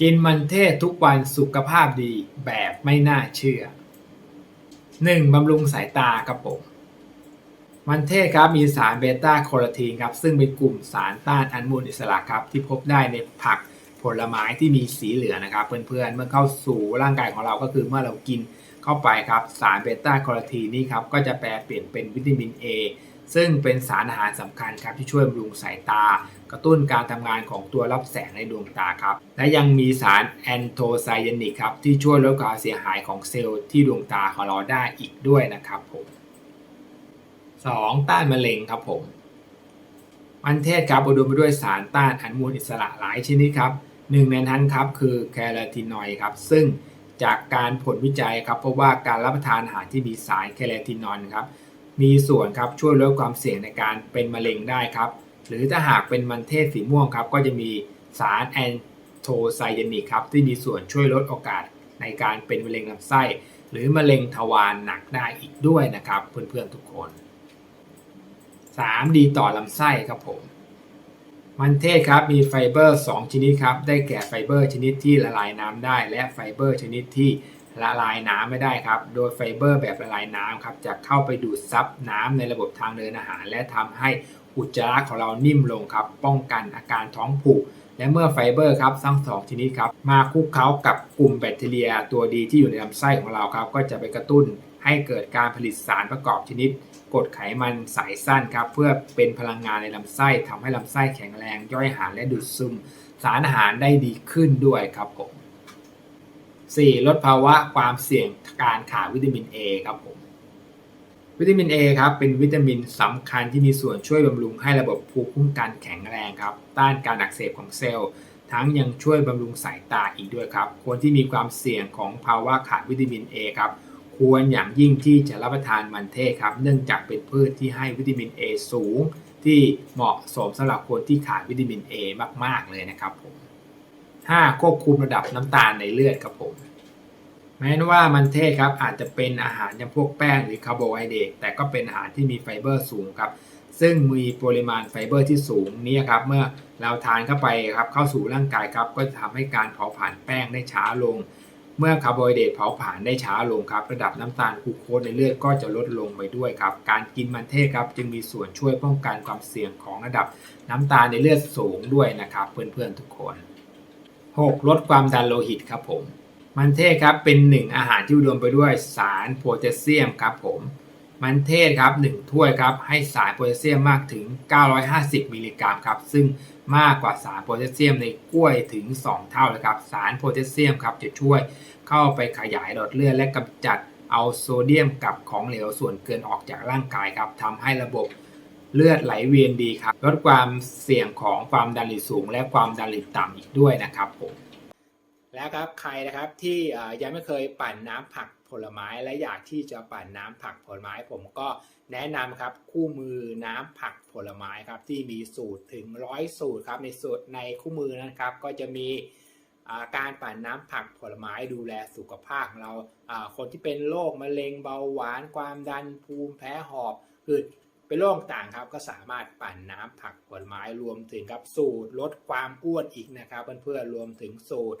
กินมันเทศทุกวันสุขภาพดีแบบไม่น่าเชื่อ 1. บำรุงสายตาครับผม มันเทศครับมีสารเบต้าโคโรทีนครับซึ่งเป็นกลุ่มสารต้านอนุมูลอิสระครับที่พบได้ในผักผลไม้ที่มีสีเหลืองนะครับ เพื่อนๆเมื่อเข้าสู่ร่างกายของเราก็คือเมื่อเรากิน เข้าไปครับ สารเบต้าคโรทีนนี่ครับก็จะแปลเปลี่ยนเป็นวิตามิน A ซึ่งเป็นสารอาหารสำคัญครับที่ช่วยบำรุงสายตา กระตุ้นการทำงานของตัวรับแสงในดวงตาครับ และยังมีสารแอนโทไซยานิกครับที่ช่วยลดความเสียหายของเซลล์ที่ดวงตาของเราได้อีกด้วยนะครับผม 2. ต้านมะเร็งครับผม มันเทศครับอุดมไปด้วยสารต้านอนุมูลอิสระหลายชนิดครับหนึ่งในนั้นครับคือแคโรทีนอยด์ครับซึ่ง จากการผลวิจัยครับเพราะว่าการรับประทานอาหารที่มีสารแคโรทีนอยด์ครับมีส่วนครับช่วยลดความเสี่ยงในการเป็นมะเร็งได้ครับ หรือถ้าหากเป็นมันเทศสีม่วงครับก็จะมีสารแอนโทไซยานิกครับที่มีส่วนช่วยลดโอกาสในการเป็นมะเร็งลำไส้ หรือมะเร็งทวารหนักได้อีกด้วยนะครับ เพื่อนๆทุกคน 3. ดีต่อลำไส้ครับผม มันเทศครับมีไฟเบอร์ 2 ชนิดครับได้แก่ไฟเบอร์ชนิดที่ละลายน้ำได้ และไฟเบอร์ชนิดที่ละลายน้ำไม่ได้ครับ โดยไฟเบอร์แบบละลายน้ำครับจะเข้าไปดูดซับน้ำในระบบทางเดินอาหาร และทำให้อุจจาระของเรานิ่มลงครับป้องกันอาการท้องผูก และเมื่อไฟเบอร์ครับทั้งสองชนิดครับมาคลุกเคล้ากับกลุ่มแบคทีเรียตัวดีที่อยู่ในลำไส้ของเราครับก็จะไปกระตุ้นให้เกิดการผลิตสารประกอบชนิด กรดไขมันสายสั้นครับเพื่อเป็นพลังงานในลำไส้ทำให้ลำไส้แข็งแรงย่อยอาหารและดูดซึม สารอาหารได้ดีขึ้นด้วยครับผม 4. ลดภาวะความเสี่ยงการขาดวิตามิน A ครับผมวิตามิน A ครับเป็นวิตามินสำคัญที่มีส่วนช่วยบำรุงให้ระบบภูมิคุ้มกันแข็งแรงครับต้านการอักเสบของเซลล์ ทั้งยังช่วยบำรุงสายตาอีกด้วยครับคนที่มีความเสี่ยงของภาวะขาดวิตามิน A ครับ ควรอย่างยิ่งที่จะรับประทานมันเทศครับ เนื่องจากเป็นพืชที่ให้วิตามิน A สูง ที่เหมาะสมสำหรับคนที่ขาดวิตามิน A มาก ๆ เลยนะครับผม 5. ควบคุมระดับน้ำตาลในเลือดครับผมแม้ว่ามันเทศครับอาจจะเป็นอาหารจำพวกแป้งหรือคาร์โบไฮเดรตแต่ก็เป็นอาหารที่มีไฟเบอร์สูงครับ ซึ่งมีปริมาณไฟเบอร์ที่สูงนี้ครับเมื่อเราทานเข้าไปครับเข้าสู่ร่างกายครับก็จะทำให้การเผาผลาญแป้งได้ช้าลง เมื่อคาร์โบไฮเดรตเผาผลาญได้ช้าลงครับ ระดับน้ำตาลกลูโคสในเลือดก็จะลดลงไปด้วยครับ การกินมันเทศครับจึงมีส่วนช่วยป้องกันความเสี่ยงของระดับน้ำตาลในเลือดสูงด้วยนะครับเพื่อนๆทุกคน 6. ลดความดันโลหิตครับผม มันเทศครับเป็นหนึ่งอาหารที่อุดมไปด้วยสารโพแทสเซียมครับผม มันเทศครับ1ถ้วยครับให้สารโพแทสเซียมมากถึง 950 มิลลิกรัมครับซึ่ง มากกว่าสารโพแทสเซียมในกล้วยถึง 2 เท่าเลยครับ สารโพแทสเซียมครับจะช่วยเข้าไปขยายหลอดเลือดและกำจัดเอาโซเดียมกับของเหลวส่วนเกินออกจากร่างกายครับทำให้ระบบเลือดไหลเวียนดีครับลดความเสี่ยงของความดันหลหิตสูง และความดันหลหิตต่ำอีกด้วยนะครับผม แล้วครับใครนะครับที่ยังไม่เคยปั่นน้ำผักผลไม้และอยากที่จะปั่นน้ำผักผลไม้ ผมก็แนะนำครับคู่มือน้ำผักผลไม้ครับที่มีสูตรถึงร้อยสูตรครับในสูตรในคู่มือนะครับ ก็จะมีการปั่นน้ำผักผลไม้ดูแลสุขภาพของเราคนที่เป็นโรคมะเร็งเบาหวานความดันภูมิแพ้หอบคือเป็นโรคต่างครับก็สามารถปั่นน้ำผักผลไม้รวมถึงครับสูตรลดความอ้วนอีกนะครับเพื่อนๆรวมถึงสูตร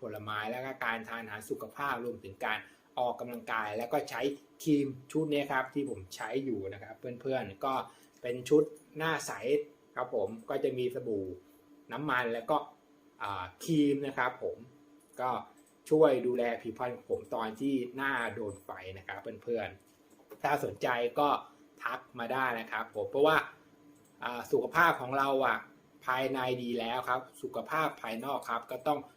ผลไม้แล้วก็การทานอาหารสุขภาพรวมถึงการออกกำลังกายแล้วก็ใช้ครีมชุดนี้ครับที่ผมใช้อยู่นะครับ เพื่อนๆก็เป็นชุดหน้าใสครับผมก็จะมีสบู่น้ำมันแล้วก็ครีมนะครับ ผมก็ช่วยดูแลผิวพรรณของผมตอนที่หน้าโดนไฟนะครับเพื่อนๆถ้าสนใจก็ทักมาได้นะครับ ผมเพราะว่าสุขภาพของเราอะภายในดีแล้วครับ สุขภาพภายนอกครับ ก็ต้อง